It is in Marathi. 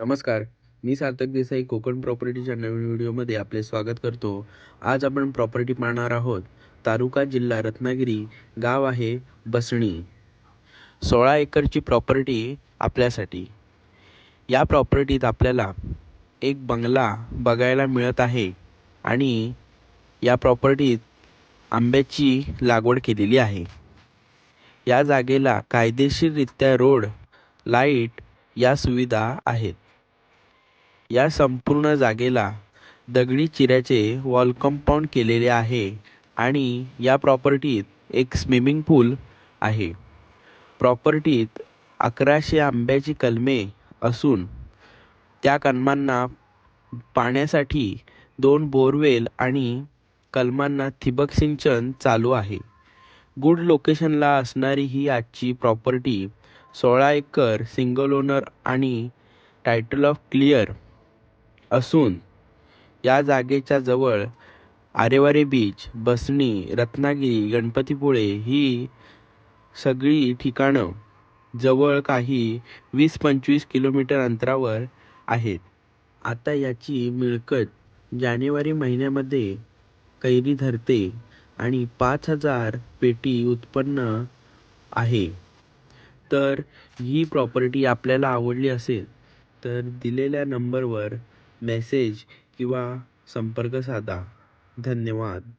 नमस्कार मी सार्थक देसाई कोकण प्रॉपर्टीच्या नवीन व्हिडिओमध्ये आपले स्वागत करतो. आज आपण प्रॉपर्टी पाहणार आहोत तालुका जिल्हा रत्नागिरी गाव आहे बसणी. सोळा एकरची प्रॉपर्टी आपल्यासाठी. या प्रॉपर्टीत आपल्याला एक बंगला बघायला मिळत आहे आणि या प्रॉपर्टीत आंब्याची लागवड केलेली आहे. या जागेला कायदेशीररित्या रोड लाइट या सुविधा आहेत. या संपूर्ण जागेला दगडी चिऱ्याचे वॉल कंपाऊंड केलेले आहे आणि या प्रॉपर्टीत एक स्विमिंग पूल आहे. प्रॉपर्टीत अकराशे आंब्याची कलमे असून त्या कलमांना पाण्यासाठी दोन बोरवेल आणि कलमांना ठिबक सिंचन चालू आहे. गुड लोकेशनला असणारी ही आजची प्रॉपर्टी सोळा एकर सिंगल ओनर आणि टायटल ऑफ क्लिअर असून या जागेच्या जवळ आरेवारे बीच बसणी रत्नागिरी गणपतीपुळे ही सगळी ठिकाणं जवळ काही वीस पंचवीस किलोमीटर अंतरावर आहेत. आता याची मिळकत जानेवारी महिन्यामध्ये कैरी धरते आणि पाच हजार पेटी उत्पन्न आहे. तर ही प्रॉपर्टी आपल्याला आवडली असेल तर दिलेल्या नंबरवर मेसेज किंवा संपर्क साधा. धन्यवाद.